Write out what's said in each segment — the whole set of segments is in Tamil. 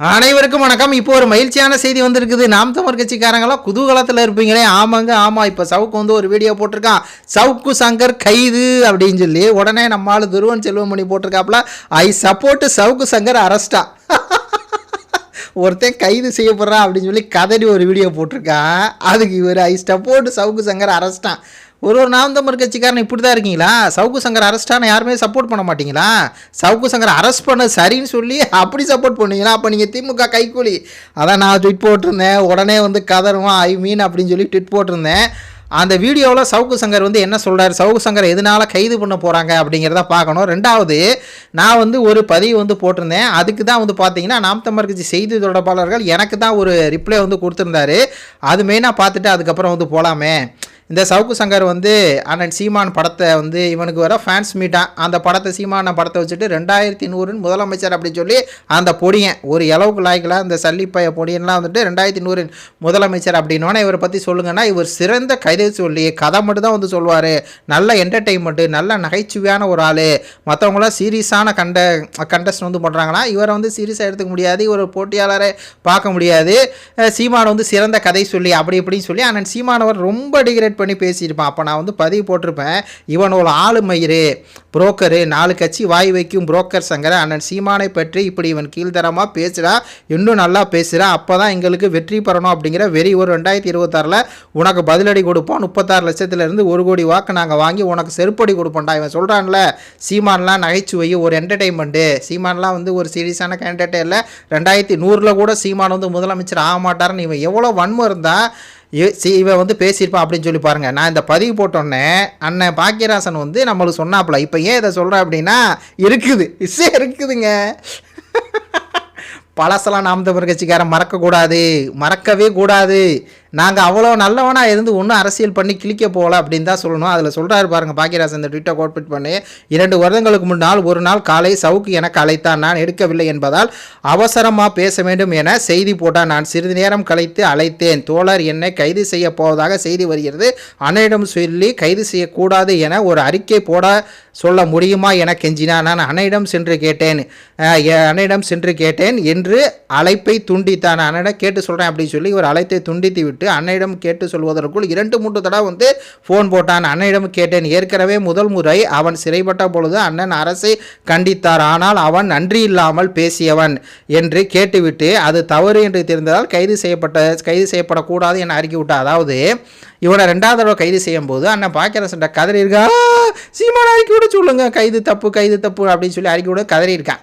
அனைவருக்கும் வணக்கம். இப்போ ஒரு மகிழ்ச்சியான செய்தி வந்திருக்குது. நாம் தமிழ் கட்சிக்காரங்களாம் குதூகலத்தில் இருப்பீங்களே. ஆமாங்க ஆமாம் இப்போ சவுக்கு வந்து ஒரு வீடியோ போட்டிருக்கான். சவுக்கு சங்கர் கைது அப்படின்னு சொல்லி உடனே நம்ம துருவன் செல்வமணி போட்டிருக்காப்புல. ஐ சப்போர்ட் சவுக்கு சங்கர் அரஸ்டா ஒருத்தன் கைது செய்யப்படுறான் அப்படின்னு சொல்லி கதடி ஒரு வீடியோ போட்டிருக்கான். அதுக்கு இவர் ஐ சப்போர்ட் சவுக்கு சங்கர் அரஸ்டான் ஒரு ஒரு நாம் தமிழ் கட்சிக்காரன் இப்படி தான் இருக்கீங்களா? சவுக்கு சங்கர் அரெஸ்டான யாருமே சப்போர்ட் பண்ண மாட்டீங்களா? சவுக்கு சங்கர் அரெஸ்ட் பண்ண சரின்னு சொல்லி அப்படி சப்போர்ட் பண்ணுவீங்களா அப்போ நீங்கள் திமுக கைக்கூலி அதான் நான் ட்விட் போட்டிருந்தேன். உடனே வந்து கதருவான் ஐ மீன் அப்படின்னு சொல்லி ட்விட் போட்டிருந்தேன். அந்த வீடியோவில் சவுக்கு சங்கர் வந்து என்ன சொல்கிறார் சவுக்கு சங்கர் எதனால் கைது பண்ண போகிறாங்க அப்படிங்கிறத பார்க்கணும். ரெண்டாவது நான் வந்து ஒரு பதிவு வந்து போட்டிருந்தேன். அதுக்கு தான் வந்து பார்த்தீங்கன்னா நாம் கட்சி செய்தி தொடர்பாளர்கள் எனக்கு தான் ஒரு ரிப்ளை வந்து கொடுத்துருந்தாரு. அது மெயினாக பார்த்துட்டு அதுக்கப்புறம் வந்து போகலாமே இந்த சவுக்கு சங்கர் வந்து அண்ணன் சீமான் படத்தை வந்து இவனுக்கு வர ஃபேன்ஸ் மீட்டான் அந்த படத்தை சீமான படத்தை வச்சுட்டு ரெண்டாயிரத்தி நூறுன்னு முதலமைச்சர் அப்படின்னு சொல்லி அந்த பொடியன் ஒரு இளவுக்கு லாய்க்கில் அந்த சல்லிப்பைய பொடியன்லாம் வந்துட்டு ரெண்டாயிரத்தி நூறு முதலமைச்சர் அப்படின்னோடனே இவரை பற்றி சொல்லுங்கன்னா இவர் சிறந்த கைதை சொல்லி கதை மட்டும் தான் வந்து சொல்லுவார் நல்ல என்டர்டெயின்மெண்ட்டு நல்ல நகைச்சுவையான ஒரு ஆள். மற்றவங்களாம் சீரியஸான கண்ட கண்டஸ்ட் வந்து பண்ணுறாங்கன்னா இவரை வந்து சீரியஸாக எடுத்துக்க முடியாது இவர் போட்டியாளரை பார்க்க முடியாது. சீமான் வந்து சிறந்த கதை சொல்லி அப்படி இப்படின்னு சொல்லி அண்ணன் சீமானவர் ரொம்ப டிகிரேட் பண்ணி பேசியிருப்பான். அப்போ நான் வந்து பதிவு போட்டிருப்பேன். இவன் ஒரு ஆளுமயிறு புரோக்கரு நாலு கட்சி வாய் வைக்கும் புரோக்கர் சங்கர அண்ணன் சீமானை பற்றி இப்படி இவன் கீழ்த்தரமாக பேசுகிறா இன்னும் நல்லா பேசுகிறா அப்போ தான் எங்களுக்கு வெற்றி பெறணும் அப்படிங்கிற வெறி ஒரு ரெண்டாயிரத்தி இருபத்தாறில் உனக்கு பதிலடி கொடுப்போம். முப்பத்தாறு லட்சத்துலேருந்து ஒரு கோடி வாக்கு நாங்கள் வாங்கி உனக்கு செருப்படி கொடுப்போம்டா. இவன் சொல்கிறான்ல சீமான்லாம் நகைச்சுவை ஒரு என்டர்டெயின்மெண்ட்டு சீமான்லாம் வந்து ஒரு சீரியஸான கேண்டிடேட்டே இல்லை. ரெண்டாயிரத்தி நூறில் கூட சீமான் வந்து முதலமைச்சர் ஆக மாட்டாருன்னு இவன் எவ்வளோ வன்மம் இருந்தால் இவன் வந்து பேசியிருப்பான் அப்படின்னு சொல்லி பாருங்கள் நான் இந்த பதிவு போட்டோன்னே அண்ணன் பாக்கியராசன் வந்து நம்மளுக்கு சொன்னாப்புல இப்போ ஏன் இதை சொல்கிறேன் அப்படின்னா இருக்குது. இசை இருக்குதுங்க. பழசெல்லாம் நாம் தமிழ் கட்சிக்காரன் மறக்கக்கூடாது. மறக்கவே கூடாது. நாங்கள் அவ்வளோ நல்லவனாக இருந்து ஒன்றும் அரசியல் பண்ணி கிளிக்க போகல அப்படின்னு தான் சொல்லணும். அதில் சொல்கிறாரு பாருங்க பாக்கியராசன் இந்த ட்விட்டர் கோட்பிட் பண்ணி இரண்டு வருடங்களுக்கு முன்னால் ஒரு நாள் காலை சவுக்கு எனக்கு அழைத்தான். நான் எடுக்கவில்லை என்பதால் அவசரமாக பேச வேண்டும் என செய்தி போட்டால் நான் சிறிது நேரம் கழித்து அழைத்தேன். தோழர் என்னை கைது செய்ய போவதாக செய்தி வருகிறது. அன்னையிடம் சொல்லி கைது செய்யக்கூடாது என ஒரு அறிக்கை போட சொல்ல முடியுமா என கெஞ்சினா நான் அன்னையிடம் சென்று கேட்டேன். அன்னையிடம் சென்று கேட்டேன். என்று அழைப்பை துண்டித்தான். அன்னையிடம் கேட்டு சொல்கிறேன் அப்படின்னு சொல்லி ஒரு அழைத்தை துண்டித்து விட்டு அன்னையிடம் கேட்டு சொல்வதற்குள் இரண்டு மூன்று தடவை வந்து ஃபோன் போட்டான். அன்னையிடம் கேட்டேன். ஏற்கனவே முதல் முறை அவன் சிறைப்பட்ட பொழுது அண்ணன் அரசை கண்டித்தார். ஆனால் அவன் நன்றி இல்லாமல் பேசியவன் என்று கேட்டுவிட்டு அது தவறு என்று தெரிந்ததால் கைது செய்யப்பட்ட கைது செய்யப்படக்கூடாது என அறிக்கைவிட்டார் அதாவது இவனை ரெண்டாவது தடவை கைது செய்யும் போது அண்ணன் பாக்கியரசன்ட்ட கதறி இருக்கா? சீமான அறிக்கை விட சொல்லுங்க. கைது தப்பு கைது தப்பு அப்படின்னு சொல்லி அறிக்கை விட கதறி இருக்கான்.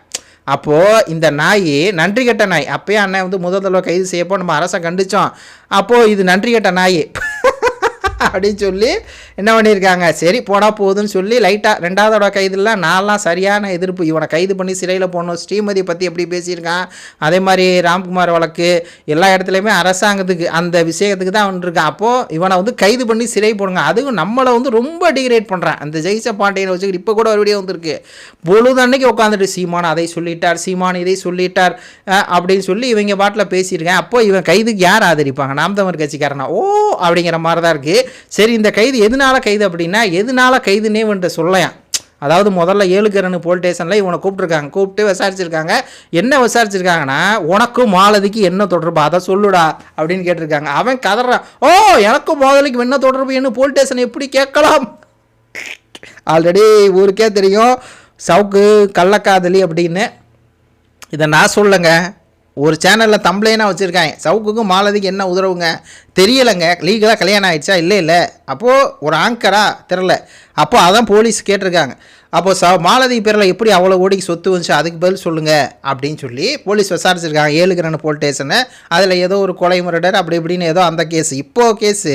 அப்போது இந்த நாய் நன்றி கெட்ட நாய். அப்பயே அண்ணன் வந்து முதல் தடவை கைது செய்யப்போ நம்ம அரசை கண்டிச்சோம் அப்போது இது நன்றி கெட்ட நாய். அப்படின்னு சொல்லி என்ன பண்ணியிருக்காங்க? சரி போடா போதும்னு சொல்லி லைட்டாக ரெண்டாவதோட கைதுலாம் நான்லாம் சரியான எதிர்ப்பு. இவனை கைது பண்ணி சிறையில் போடணும். ஸ்ரீமதி பற்றி எப்படி பேசியிருக்கான்? அதே மாதிரி ராம்குமார் வழக்கு எல்லா இடத்துலையுமே அரசாங்கத்துக்கு அந்த விஷயத்துக்கு தான் அவன் இருக்கான். அப்போது இவனை வந்து கைது பண்ணி சிறை போடுங்க. அதுவும் நம்மளை வந்து ரொம்ப டிகிரேட் பண்ணுறான் அந்த ஜெயிச்ச பாண்டியனை வச்சுக்கிட்டு இப்போ கூட ஒரு வீடியோ வந்திருக்கு. பொழுது அன்னைக்கு உட்காந்துட்டு சீமான் அதை சொல்லிட்டார் சீமான் இதை சொல்லிட்டார் அப்படின்னு சொல்லி இவங்க பாட்டில் பேசியிருக்கேன். அப்போ இவன் கைதுக்கு யார் ஆதரிப்பாங்க? நாம் தமிழ் கட்சிக்காரனா? ஓ அப்படிங்கிற மாதிரி தான் இருக்குது சரி இந்த கைது எதனால கைது அப்படின்னா எதனால கைதுன்னே வந்துட்டு சொல்லலாம். அதாவது முதல்ல ஏழுக்கரனு போலீஸ் ஸ்டேஷனில் இவனை கூப்பிட்ருக்காங்க கூப்பிட்டு விசாரிச்சிருக்காங்க. என்ன விசாரிச்சிருக்காங்கன்னா உனக்கும் மாலதிக்கு என்ன தொடர்பு? அதை சொல்லுடா அப்படின்னு கேட்டிருக்காங்க. அவன் கதறான். ஓ எனக்கும் மாலதிக்கு என்ன தொடர்பு? என்ன போலீஸ் ஸ்டேஷன் எப்படி கேட்கலாம்? ஆல்ரெடி ஊருக்கே தெரியும். சவுக்கு கள்ளக்காதலி அப்படின்னு. இதை நான் சொல்லுங்க. ஒரு சேனலில் தம்ப்ளைனாக வச்சுருக்காங்க. சவுக்குக்கும் மாலதிக்கு என்ன உதவுங்க? தெரியலைங்க. லீகலாக கல்யாணம் ஆயிடுச்சா? இல்லை இல்லை. அப்போது ஒரு ஆங்கரா தெரில அப்போ அதான் போலீஸ் கேட்டிருக்காங்க. அப்போ ச மாலதி பேரில் எப்படி அவ்வளோ கோடிக்கு சொத்து வந்துச்சு? அதுக்கு பதில் சொல்லுங்கள் அப்படின்னு சொல்லி போலீஸ் விசாரிச்சிருக்காங்க. ஏழுகிரன் போலீஸ் ஸ்டேஷனை அதில் ஏதோ ஒரு கொலை முரடர் அப்படி இப்படின்னு ஏதோ அந்த கேஸ் இப்போது கேஸு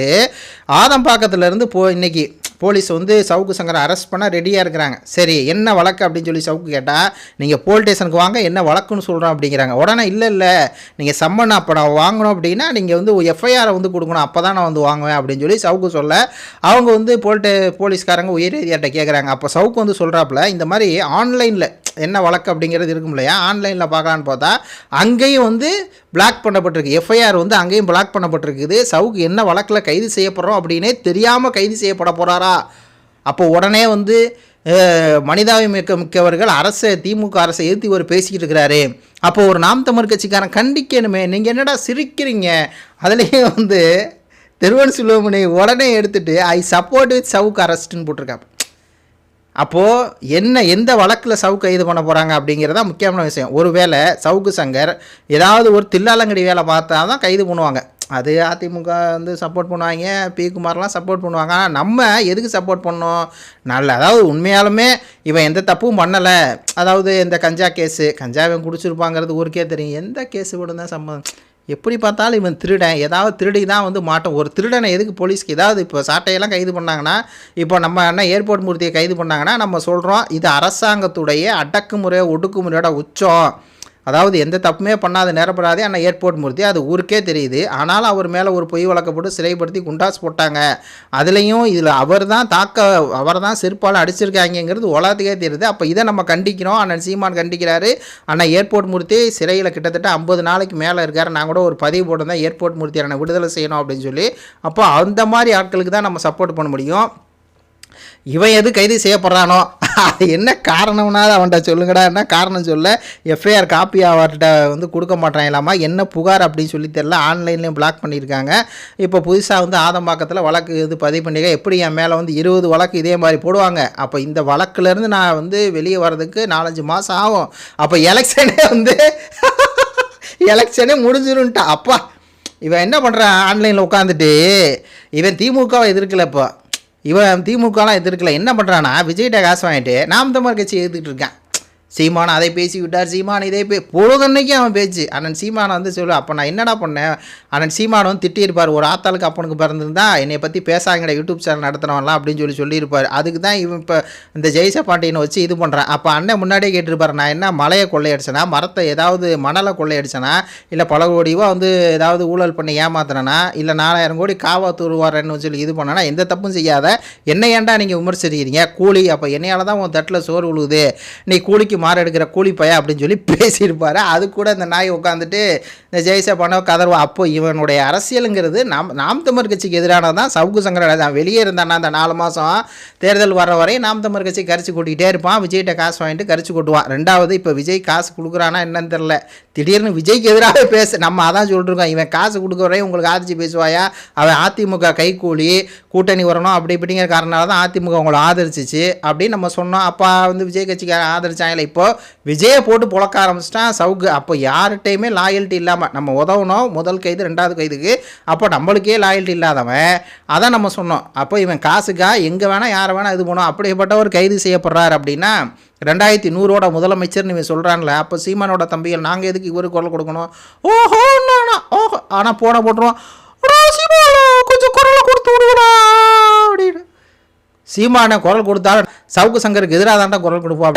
ஆதம்பாக்கத்துலேருந்து போ இன்றைக்கி போலீஸ் வந்து சவுக்கு சங்கரை அரெஸ்ட் பண்ண ரெடியாக இருக்கிறாங்க. சரி என்ன வழக்கு அப்படின்னு சொல்லி சவுக்கு கேட்டால் நீங்கள் போலீஸ் ஸ்டேஷனுக்கு வாங்க என்ன வழக்குன்னு சொல்கிறோம் அப்படிங்கிறாங்க. உடனே இல்லை இல்லை நீங்கள் சம்மன் அப்போ நான் வாங்கணும் அப்படின்னா நீங்கள் வந்து எஃப்ஐஆரை வந்து கொடுக்கணும். அப்போ தான் நான் வந்து வாங்குவேன் அப்படின்னு சொல்லி சவுக்கு சொல்ல அவங்க வந்து போல்ட்டு போலீஸ்காரங்க உயர் அதிகாரிட்ட கேட்குறாங்க அப்போ சவுக்கு வந்து சொல்கிறாப்புல இந்த மாதிரி ஆன்லைனில் என்ன வழக்கு அப்படிங்கிறது இருக்கும் இல்லையா? ஆன்லைனில் பார்க்கலான்னு பார்த்தா அங்கேயும் வந்து பிளாக் பண்ணப்பட்டிருக்கு. எஃப்ஐஆர் வந்து அங்கேயும் பிளாக் பண்ணப்பட்டிருக்குது. சவுக்கு என்ன வழக்கில் கைது செய்யப்படுறோம் அப்படின்னே தெரியாமல் கைது செய்யப்பட போகிறாரா அப்போ உடனே வந்து மனிதாபிமிக்க மிக்கவர்கள் அரசை திமுக அரசை எதிர்த்து இவர் பேசிக்கிட்டு இருக்கிறாரு. அப்போ ஒரு நாம் தமிழ் கட்சிக்காரன் கண்டிக்கணுமே. நீங்கள் என்னடா சிரிக்கிறீங்க? அதுலேயே வந்து திருவன் சிலுவமணி உடனே எடுத்துகிட்டு ஐ சப்போர்ட் வித் சவுக்கு அரஸ்ட்டுன்னு போட்டிருக்காங்க அப்போது என்ன எந்த வழக்கில் சவுக்கு கைது பண்ண போகிறாங்க அப்படிங்கிறதா முக்கியமான விஷயம். ஒருவேளை சவுக்கு சங்கர் ஏதாவது ஒரு தில்லாலங்கடி வேலை பார்த்தா தான் கைது பண்ணுவாங்க. அது அதிமுக வந்து சப்போர்ட் பண்ணுவாங்க பி குமார்லாம் சப்போர்ட் பண்ணுவாங்க. ஆனால் நம்ம எதுக்கு சப்போர்ட் பண்ணோம்? நல்ல அதாவது உண்மையாலுமே இவன் எந்த தப்பும் பண்ணலை. அதாவது இந்த கஞ்சா கேஸு கஞ்சா இவன் குடிச்சிருப்பாங்கிறது ஊருக்கே தெரியும். எந்த கேஸு கூட தான் சம்மந்தம் எப்படி பார்த்தாலும் இவன் திருடன். ஏதாவது திருடி தான் வந்து மாட்டோம். ஒரு திருடனை எதுக்கு போலீஸ்க்கு ஏதாவது இப்போ சாட்டையெல்லாம் கைது பண்ணாங்கன்னா இப்போ நம்ம என்ன ஏர்போர்ட் மூர்த்தியை கைது பண்ணாங்கன்னா நம்ம சொல்கிறோம் இது அரசாங்கத்துடைய அடக்குமுறை ஒடுக்குமுறையோட உச்சம். அதாவது எந்த தப்புமே பண்ணாத நேரப்படாதே ஆனால் ஏர்போர்ட் மூர்த்தி அது ஊருக்கே தெரியுது. ஆனாலும் அவர் மேலே ஒரு பொய் வழக்கப்பட்டு சிறைப்படுத்தி குண்டாஸ் போட்டாங்க. அதுலேயும் இதில் அவர் தான் தாக்க அவர் தான் செருப்பால் அடிச்சிருக்காங்கிறது உலகத்துக்கே தெரியுது. அப்போ இதை நம்ம கண்டிக்கிறோம். அண்ணன் சீமான் கண்டிக்கிறாரு. ஆனால் ஏர்போர்ட் மூர்த்தி சிறையில் கிட்டத்தட்ட ஐம்பது நாளைக்கு மேலே இருக்கார். நான் கூட ஒரு பதிவு போட்டிருந்தேன். ஏர்போர்ட் மூர்த்தி அண்ணனை விடுதலை செய்யணும் அப்படின்னு சொல்லி. அப்போ அந்த மாதிரி ஆட்களுக்கு தான் நம்ம சப்போர்ட் பண்ண முடியும். இவன் எது கைது செய்யப்படுறானோ? அது என்ன காரணம்னாவது அவன்கிட்ட சொல்லுங்கடா. என்ன காரணம் சொல்ல? எஃப்ஐஆர் காப்பி அவர்கிட்ட வந்து கொடுக்க மாட்டாங்களாமா என்ன புகார் அப்படின்னு சொல்லி தெரில ஆன்லைன்லேயும் பிளாக் பண்ணியிருக்காங்க. இப்போ புதுசாக வந்து ஆதம்பாக்கத்தில் வழக்கு இது பதிவு பண்ணிக்க எப்படி என் மேலே வந்து இருபது வழக்கு இதே மாதிரி போடுவாங்க? அப்போ இந்த வழக்குலேருந்து நான் வந்து வெளியே வர்றதுக்கு நாலஞ்சு மாதம் ஆகும். அப்போ எலெக்ஷனே வந்து எலெக்ஷனே முடிஞ்சிருன்ட்டா அப்பா இவன் என்ன பண்ணுறான் ஆன்லைனில் உட்காந்துட்டு இவன் திமுகவை எதிர்க்கல இப்போ. இவன் திமுகலாம் எதிர்க்கல. என்ன பண்ணுறான்னா விஜய்கிட்ட காசு வாங்கிட்டு நாம் தமிழ் கட்சி எதிர்த்துட்டு இருக்கான். சீமான் அதை பேசி விட்டார் சீமான் இதே பே பொழுதன்னைக்கு அவன் பேச்சு. அண்ணன் சீமானை வந்து சொல்லுவேன் அப்போ நான் என்னடா பண்ணேன்? அண்ணன் சீமான் வந்து திட்டியிருப்பார். ஒரு ஆத்தாளுக்கு அப்பனுக்கு பிறந்திருந்தா என்னை பற்றி பேசாங்கடா யூடியூப் சேனல் நடத்துனவன்லாம் அப்படின்னு சொல்லி சொல்லியிருப்பார். அதுக்கு தான் இவன் இப்போ இந்த ஜெய்சா பாண்டியனை வச்சு இது பண்ணுறான் அப்போ அண்ணன் முன்னாடியே கேட்டிருப்பார் நான் என்ன மலையை கொள்ளையடிச்சேனா மரத்தை ஏதாவது மணலை கொள்ளையடிச்சேனா இல்லை பல கோடி ரூபா வந்து ஏதாவது ஊழல் பண்ணி ஏமாத்துறேனா இல்லை நாலாயிரம் கோடி காவா தூர்வாரன்னு சொல்லி இது பண்ணனா எந்த தப்பும் செய்யாத என்ன ஏன்டா நீங்கள் விமர்சிக்கிறீங்க? கூலி அப்போ என்னையால் தான் உன் தட்டில் சோறு உழுகுது நீ கூலிக்கு மாறு எடுக்கிற கூலி பைய அப்படின்னு சொல்லி பேசியிருப்பார். அது கூட இந்த நாய் உட்காந்துட்டு இந்த ஜெய்சா பண்ண கதர்வா அப்போ இவனுடைய அரசியலுங்கிறது நாம் நாம் தமிழ் கட்சிக்கு எதிரானது தான் சவுக்கு சங்கர தான் வெளியே இருந்தானா அந்த நாலு மாதம் தேர்தல் வர வரை நாம் தமிழ் கட்சி கரிச்சு கூட்டிகிட்டே இருப்பான். விஜய்கிட்ட காசு வாங்கிட்டு கரிச்சு கொட்டுவான். ரெண்டாவது இப்போ விஜய் காசு கொடுக்குறானா என்னன்னு தெரில திடீர்னு விஜய்க்கு எதிராக பேச நம்ம அதான் சொல்லிருக்கோம் இவன் காசு கொடுக்குறே வரையும் உங்களுக்கு ஆதரிச்சு பேசுவாயா? அவன் அதிமுக கைக்கூலி கூட்டணி வரணும் அப்படி இப்படிங்கிற காரணனால தான் அதிமுக உங்களை ஆதரிச்சிச்சு அப்படின்னு நம்ம சொன்னோம். அப்பா வந்து விஜய் கட்சிக்கு ஆதரிச்சாங்களே இப்போ விஜயை போட்டு புழக்க ஆரம்பிச்சிட்டான் சவுக்கு. அப்போ யார்கிட்டையுமே லாயல்ட்டி இல்லாமல் நம்ம உதவணும். முதல் கைது ரெண்டாவது கைதுக்கு. அப்போ நம்மளுக்கே லாயல்ட்டி இல்லாதவன். அதான் நம்ம சொன்னோம். அப்போ இவன் காசுக்கா எங்கே வேணால் யாரை வேணால் இது பண்ணுவோம் அப்படிப்பட்ட ஒரு கைது செய்யப்படுறார் அப்படின்னா ரெண்டாயிரத்தி நூறோட முதலமைச்சர் நீங்க சொல்கிறான்ல அப்போ சீமானோட தம்பிகள் நாங்கள் எதுக்கு இவருக்கு குரல் கொடுக்கணும்? ஓஹோ ஓஹோ. ஆனால் போன போட்டுருவோம் கொஞ்சம் குரலை கொடுத்து விடுவா அப்படின்னு. சீமானை குரல் கொடுத்தா சவுக்கு சங்கருக்கு எதிராக தான் குரல் கொடுப்பா